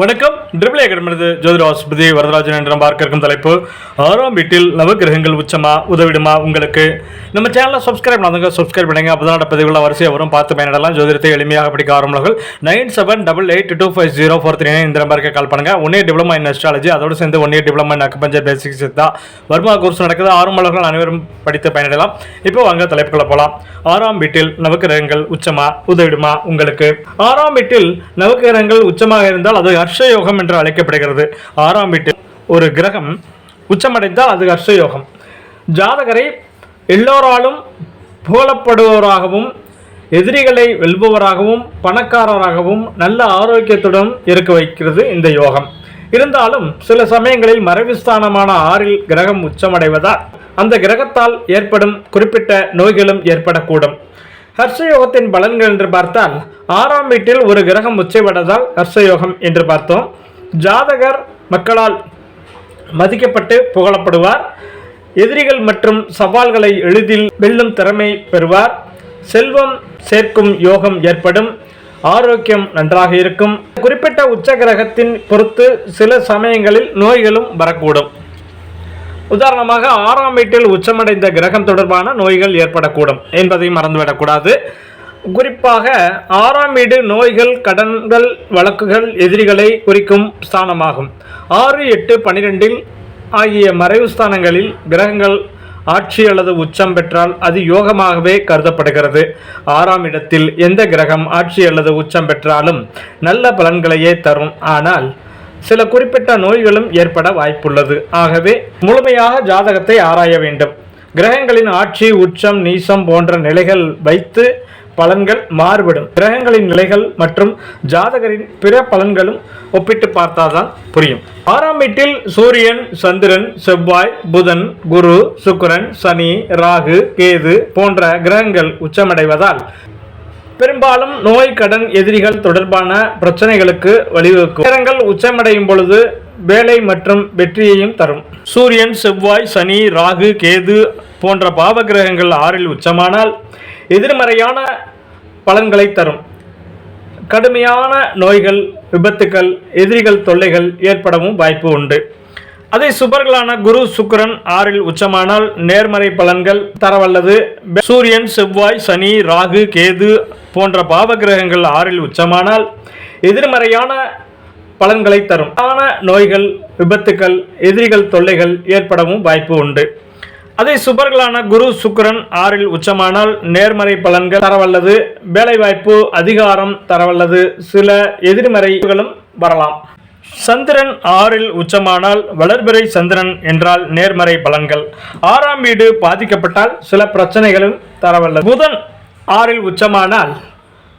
வணக்கம். ட்ரிபிள் ஏகடமிருந்து ஜோதிட ஆஸ்பதி வரதராஜன் என்ற பார்க்க இருக்கும் தலைப்பு. ஆறாம் வீட்டில் நவகிரகங்கள் உச்சமா உதவிடுமா உங்களுக்கு? நம்ம சேனலை சப்ஸ்கிரைப் பண்ணாதவங்க சப்ஸ்கிரைப் பண்ணுங்க. அப்பதான் பதிவுள்ள வரிசையை வரும். பார்த்து பயனிடலாம். ஜோதிடத்தை எளிமையாக படிக்க ஆரம்பர்கள் nine seven double eight two five zero four three இந்த நம்பருக்கு கால் பண்ணுங்க. One year diploma in astrology அதோடு சேர்ந்து one year diploma in acupuncture basics தான். வர்மா கோர்ஸ் நடக்குது. ஆரம்பர்கள் அனைவரும் படித்து பயனிடலாம். இப்போ வாங்க தலைப்புக்குள்ள போகலாம் ஆறாம் வீட்டில் நவகிரகங்கள் உச்சமா உதவிடுமா உங்களுக்கு? ஆறாம் வீட்டில் நவகிரகங்கள் உச்சமாக இருந்தால் அது ஹர்ஷயோகம் என்று அழைக்கப்படுகிறது. ஆறாம் வீட்டில் ஒரு கிரகம் உச்சமடைந்தால் அது ஹர்ஷயோகம். ஜாதகரை எல்லோராலும் புகழப்படுபவராகவும் எதிரிகளை வெல்பவராகவும் பணக்காரராகவும் நல்ல ஆரோக்கியத்துடன் இருக்க வைக்கிறது இந்த யோகம். இருந்தாலும் சில சமயங்களில் மறைவுஸ்தானமான ஆறில் கிரகம் உச்சமடைவதால் அந்த கிரகத்தால் ஏற்படும் குறிப்பிட்ட நோய்களும் ஏற்படக்கூடும். ஹர்ஷயோகத்தின் பலன்கள் என்று பார்த்தால் ஆறாம் வீட்டில் ஒரு கிரகம் உச்சைப்பட்டதால் ஹர்ஷயோகம் என்று பார்த்தோம். ஜாதகர் மக்களால் மதிக்கப்பட்டு புகழப்படுவார். எதிரிகள் மற்றும் சவால்களை எளிதில் வெல்லும் திறமை பெறுவார். செல்வம் சேர்க்கும் யோகம் ஏற்படும். ஆரோக்கியம் நன்றாக இருக்கும். குறிப்பிட்ட உச்ச கிரகத்தின் பொறுத்து சில சமயங்களில் நோய்களும் வரக்கூடும். உதாரணமாக ஆறாம் வீட்டில் உச்சமடைந்த கிரகம் தொடர்பான நோய்கள் ஏற்படக்கூடும் என்பதை மறந்துவிடக்கூடாது. குறிப்பாக ஆறாம் வீடு நோய்கள் கடன்கள் வழக்குகள் எதிரிகளை குறிக்கும் ஸ்தானமாகும். ஆறு எட்டு பனிரெண்டில் ஆகிய மறைவு ஸ்தானங்களில் கிரகங்கள் ஆட்சி அல்லது உச்சம் பெற்றால் அது யோகமாகவே கருதப்படுகிறது. ஆறாம் இடத்தில் எந்த கிரகம் ஆட்சி அல்லது உச்சம் பெற்றாலும் நல்ல பலன்களையே தரும். ஆனால் சில குறிப்பிட்ட நோய்களும் ஏற்பட வாய்ப்புள்ளது. ஆகவே முழுமையாக ஜாதகத்தை ஆராய வேண்டும். கிரகங்களின் ஆட்சி உச்சம் நீசம் போன்ற நிலைகள் வைத்து பலன்கள் மாறுபடும். கிரகங்களின் நிலைகள் மற்றும் ஜாதகரின் பிற பலன்களும் ஒப்பிட்டு பார்த்தாதான் புரியும். ஆறாம் வீட்டில் சூரியன் சந்திரன் செவ்வாய் புதன் குரு சுக்கரன் சனி ராகு கேது போன்ற கிரகங்கள் உச்சமடைவதால் பெரும்பாலும் நோய் கடன் எதிரிகள் தொடர்பான பிரச்சனைகளுக்கு வழிவகுக்கும். நேரங்கள் உச்சமடையும் பொழுது வேலை மற்றும் வெற்றியையும் தரும். சூரியன் செவ்வாய் சனி ராகு கேது போன்ற பாவ கிரகங்கள் ஆறில் உச்சமானால் எதிர்மறையான பலன்களை தரும். கடுமையான நோய்கள் விபத்துக்கள் எதிரிகள் தொல்லைகள் ஏற்படவும் வாய்ப்பு உண்டு. அதே சுபர்களான குரு சுக்கரன் ஆறில் உச்சமானால் நேர்மறை பலன்கள் தரவல்லது. சூரியன் செவ்வாய் சனி ராகு கேது போன்ற பாவ கிரகங்கள் ஆறில் உச்சமானால் எதிர்மறையான பலன்களை தரும். ஆன நோய்கள் விபத்துக்கள் எதிரிகள் தொல்லைகள் ஏற்படவும் வாய்ப்பு உண்டு. அதே சுபர்களான குரு சுக்கரன் ஆறில் உச்சமானால் நேர்மறை பலன்கள் தரவல்லது. வேலைவாய்ப்பு அதிகாரம் தரவல்லது. சில எதிர்மறைகளும் வரலாம். சந்திரன் ஆறில் உச்சமானால் வளர்பிறை சந்திரன் என்றால் நேர்மறை பலன்கள். ஆறாம் வீடு பாதிக்கப்பட்டால் சில பிரச்சனைகளும் தரவல்ல புதன் ஆறில் உச்சமானால்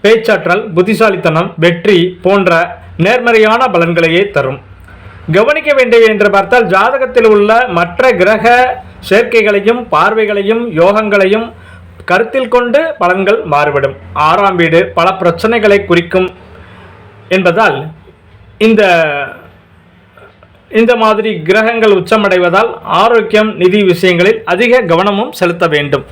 பேச்சாற்றல் புத்திசாலித்தனம் வெற்றி போன்ற நேர்மறையான பலன்களையே தரும். கவனிக்க வேண்டியது என்று பார்த்தால் ஜாதகத்தில் உள்ள மற்ற கிரக சேர்க்கைகளையும் பார்வைகளையும் யோகங்களையும் கருத்தில் கொண்டு பலன்கள் மாறுபடும். ஆறாம் வீடு பல பிரச்சனைகளை குறிக்கும் என்பதால் இந்த இந்த மாதிரி கிரகங்கள் உச்சமடைவதால் ஆரோக்கியம் நிதி விஷயங்களில் அதிக கவனமும் செலுத்த வேண்டும்.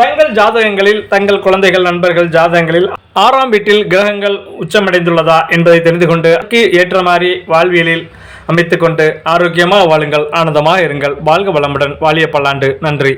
தங்கள் ஜாதகங்களில் தங்கள் குழந்தைகள் நண்பர்கள் ஜாதகங்களில் ஆறாம் வீட்டில் கிரகங்கள் உச்சமடைந்துள்ளதா என்பதை தெரிந்து கொண்டு ஏற்ற மாதிரி வாழ்வியலில் அமைத்துக்கொண்டு ஆரோக்கியமாக வாழுங்கள் ஆனந்தமாக இருங்கள். வாழ்க வளமுடன் வாழிய பல்லாண்டு. நன்றி.